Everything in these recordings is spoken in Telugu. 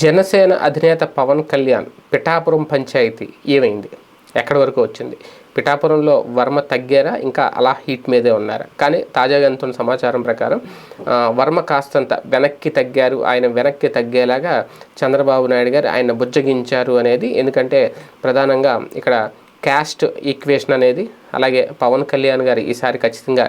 జనసేన అధినేత పవన్ కళ్యాణ్ పిఠాపురం పంచాయతీ ఏమైంది? ఎక్కడి వరకు వచ్చింది? పిఠాపురంలో వర్మ తగ్గారా? ఇంకా అలా హీట్ మీదే ఉన్నారా? కానీ తాజాగా అందుతున్న సమాచారం ప్రకారం వర్మ కాస్తంత వెనక్కి తగ్గారు. ఆయన వెనక్కి తగ్గేలాగా చంద్రబాబు నాయుడు గారు ఆయన బుజ్జగించారు అనేది. ఎందుకంటే ప్రధానంగా ఇక్కడ క్యాస్ట్ ఈక్వేషన్ అనేది అలాగే పవన్ కళ్యాణ్ గారు ఈసారి ఖచ్చితంగా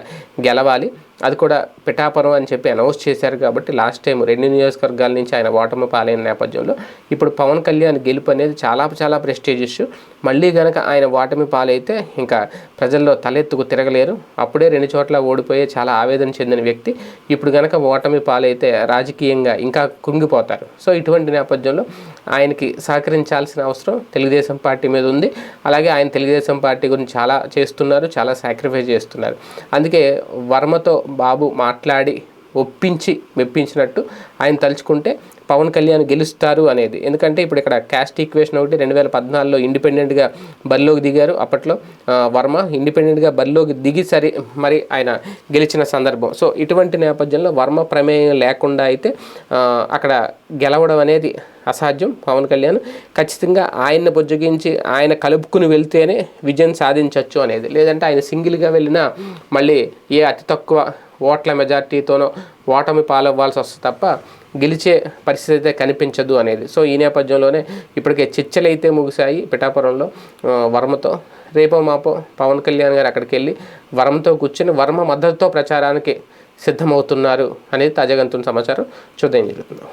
గెలవాలి. అది కూడా పిఠాపురం అని చెప్పి అనౌన్స్ చేశారు కాబట్టి లాస్ట్ టైం రెండు నియోజకవర్గాల నుంచి ఆయన ఓటమి పాలైన నేపథ్యంలో ఇప్పుడు పవన్ కళ్యాణ్ గెలుపు అనేది చాలా చాలా ప్రెస్టేజ్ ఇష్యూ మళ్ళీ కనుక ఆయన ఓటమి పాలైతే ఇంకా ప్రజల్లో తలెత్తుకు తిరగలేరు. అప్పుడే రెండు చోట్ల ఓడిపోయి చాలా ఆవేదన చెందిన వ్యక్తి ఇప్పుడు కనుక ఓటమి పాలైతే రాజకీయంగా ఇంకా కుంగిపోతారు. సో ఇటువంటి నేపథ్యంలో ఆయనకి సహకరించాల్సిన అవసరం తెలుగుదేశం పార్టీ మీద ఉంది. అలాగే ఆయన తెలుగుదేశం పార్టీ గురించి చాలా చేస్తున్నారు చాలా సాక్రిఫైస్ చేస్తున్నారు. అందుకే వర్మతో బాబు మాట్లాడి ఒప్పించి మెప్పించినట్టు ఆయన తలుచుకుంటే పవన్ కళ్యాణ్ గెలుస్తారు అనేది. ఎందుకంటే ఇప్పుడు ఇక్కడ క్యాస్ట్ ఈక్వేషన్ ఒకటి రెండు వేల పద్నాలుగులో ఇండిపెండెంట్గా బరిలోకి దిగారు. అప్పట్లో వర్మ ఇండిపెండెంట్గా బరిలోకి దిగి సరి మరి ఆయన గెలిచిన సందర్భం. సో ఇటువంటి నేపథ్యంలో వర్మ ప్రమేయం లేకుండా అయితే అక్కడ గెలవడం అనేది అసాధ్యం పవన్ కళ్యాణ్. ఖచ్చితంగా ఆయన్ని బుజ్జగించి ఆయన కలుపుకుని వెళ్తేనే విజయం సాధించవచ్చు అనేది. లేదంటే ఆయన సింగిల్గా వెళ్ళినా మళ్ళీ ఏ అతి తక్కువ ఓట్ల మెజార్టీతోనో ఓటమి పాలవ్వాల్సి వస్తుంది తప్ప గెలిచే పరిస్థితి అయితే కనిపించదు అనేది. సో ఈ నేపథ్యంలోనే ఇప్పటికే చర్చలు అయితే ముగిశాయి పిఠాపురంలో. వర్మతో రేపో మాపో పవన్ కళ్యాణ్ గారు అక్కడికి వెళ్ళి వర్మతో కూర్చొని వర్మ మద్దతుతో ప్రచారానికి సిద్ధమవుతున్నారు అనేది తాజాగా సమాచారం. చూద్దాం జరుగుతున్నాం